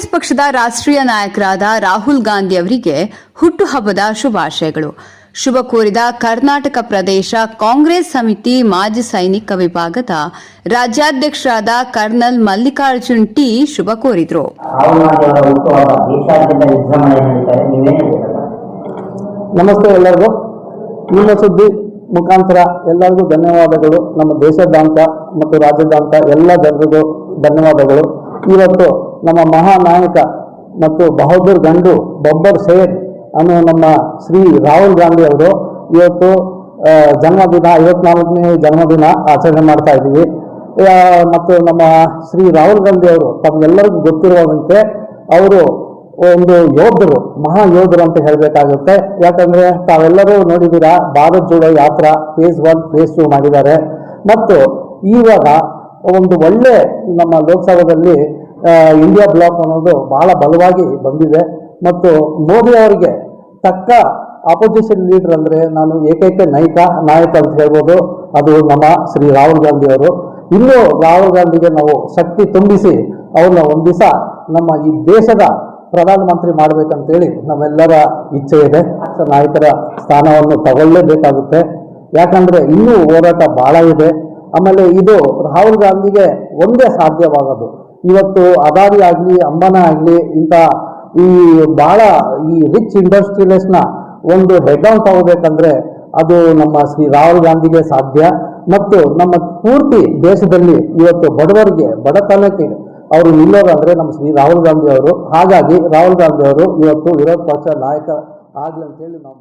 ಕಾಂಗ್ರೆಸ್ ಪಕ್ಷದ ರಾಷ್ಟ್ರೀಯ ನಾಯಕರಾದ ರಾಹುಲ್ ಗಾಂಧಿ ಅವರಿಗೆ ಹುಟ್ಟುಹಬ್ಬದ ಶುಭಾಶಯಗಳು. ಶುಭ ಕೋರಿದ ಕರ್ನಾಟಕ ಪ್ರದೇಶ ಕಾಂಗ್ರೆಸ್ ಸಮಿತಿ ಮಾಜಿ ಸೈನಿಕ ವಿಭಾಗದ ರಾಜ್ಯಾಧ್ಯಕ್ಷರಾದ ಕರ್ನಲ್ ಮಲ್ಲಿಕಾರ್ಜುನ್ ಟಿ ಶುಭ ಕೋರಿದ್ರು. ನಮಸ್ತೆ ಎಲ್ಲರಿಗೂ. ನಿಮ್ಮ ಸುದ್ದಿ ಮುಖಾಂತರ ಎಲ್ಲರಿಗೂ ಧನ್ಯವಾದಗಳು. ನಮ್ಮ ದೇಶದಾಂತ ಮತ್ತು ರಾಜ್ಯದಾಂತ ಎಲ್ಲ ಜನರಿಗೂ ಧನ್ಯವಾದಗಳು. ಇವತ್ತು ನಮ್ಮ ಮಹಾನಾಯಕ ಮತ್ತು ಬಹದ್ದೂರ್ ಗಂಡು ಬಬ್ಬರ್ ಸೇಠ್ ಅನ್ನೋ ನಮ್ಮ ಶ್ರೀ ರಾಹುಲ್ ಗಾಂಧಿ ಅವರು ಇವತ್ತು ಜನ್ಮದಿನ ಐವತ್ನಾಲ್ಕನೇ ಜನ್ಮದಿನ ಆಚರಣೆ ಮಾಡ್ತಾ ಇದ್ದೀವಿ. ಮತ್ತು ನಮ್ಮ ಶ್ರೀ ರಾಹುಲ್ ಗಾಂಧಿ ಅವರು ತಮಗೆಲ್ಲರಿಗೂ ಗೊತ್ತಿರುವಂತೆ ಅವರು ಒಂದು ಯೋಧರು ಮಹಾ ಯೋಧರು ಅಂತ ಹೇಳಬೇಕಾಗುತ್ತೆ. ಯಾಕಂದ್ರೆ ತಾವೆಲ್ಲರೂ ನೋಡಿದ್ದೀರಾ ಭಾರತ್ ಜೋಡೋ ಯಾತ್ರಾ ಫೇಸ್ ಒನ್ ಫೇಸ್ ಟು ಮಾಡಿದ್ದಾರೆ. ಮತ್ತು ಇವಾಗ ಒಂದು ಒಳ್ಳೆ ನಮ್ಮ ಲೋಕಸಭಾದಲ್ಲಿ ಆ, ಇಂಡಿಯಾ ಬ್ಲಾಕ್ ಅನ್ನೋದು ಬಹಳ ಬಲವಾಗಿ ಬಂದಿದೆ. ಮತ್ತು ಮೋದಿ ಅವರಿಗೆ ತಕ್ಕ ಆಪೋಸಿಷನ್ ಲೀಡರ್ ಅಂದರೆ ನಾನು ಏಕೈಕ ನಾಯಕ ನಾಯಕ ಅಂತ ಹೇಳ್ಬೋದು. ಅದು ನಮ್ಮ ಶ್ರೀ ರಾಹುಲ್ ಗಾಂಧಿ ಅವರು. ಇನ್ನು ರಾಹುಲ್ ಗಾಂಧಿಗೆ ನಾವು ಶಕ್ತಿ ತುಂಬಿಸಿ ಅವ್ರನ್ನ ಒಂದು ದಿವಸ ನಮ್ಮ ಈ ದೇಶದ ಪ್ರಧಾನಮಂತ್ರಿ ಮಾಡಬೇಕಂತೇಳಿ ನಮ್ಮೆಲ್ಲರ ಇಚ್ಛೆ ಇದೆ. ನಾಯಕರ ಸ್ಥಾನವನ್ನು ತಗೊಳ್ಳೇಬೇಕಾಗುತ್ತೆ. ಯಾಕಂದರೆ ಇನ್ನೂ ಹೋರಾಟ ಭಾಳ ಇದೆ. ಆಮೇಲೆ ಇದು ರಾಹುಲ್ ಗಾಂಧಿಗೆ ಒಂದೇ ಸಾಧ್ಯವಾಗೋದು. ಇವತ್ತು ಅದಾರಿ ಆಗಲಿ, ಅಂಬಾನ ಆಗಲಿ, ಇಂಥ ಈ ಭಾಳ ಈ ರಿಚ್ ಇಂಡಸ್ಟ್ರಿಯಲಿಸ್ಟ್ನ ಒಂದು ಹೆಡ್ ಔಟ್ ತಗೋಬೇಕಂದ್ರೆ ಅದು ನಮ್ಮ ಶ್ರೀ ರಾಹುಲ್ ಗಾಂಧಿಗೆ ಸಾಧ್ಯ. ಮತ್ತು ನಮ್ಮ ಪೂರ್ತಿ ದೇಶದಲ್ಲಿ ಇವತ್ತು ಬಡವರಿಗೆ ಬಡತನಕ್ಕೆ ಅವರು ನಿಲ್ಲೋದಂದ್ರೆ ನಮ್ಮ ಶ್ರೀ ರಾಹುಲ್ ಗಾಂಧಿ ಅವರು. ಹಾಗಾಗಿ ರಾಹುಲ್ ಗಾಂಧಿ ಅವರು ಇವತ್ತು ವಿರೋಧ ಪಕ್ಷ ನಾಯಕ ಆಗ್ಲಿ ಅಂತೇಳಿ ನಾವು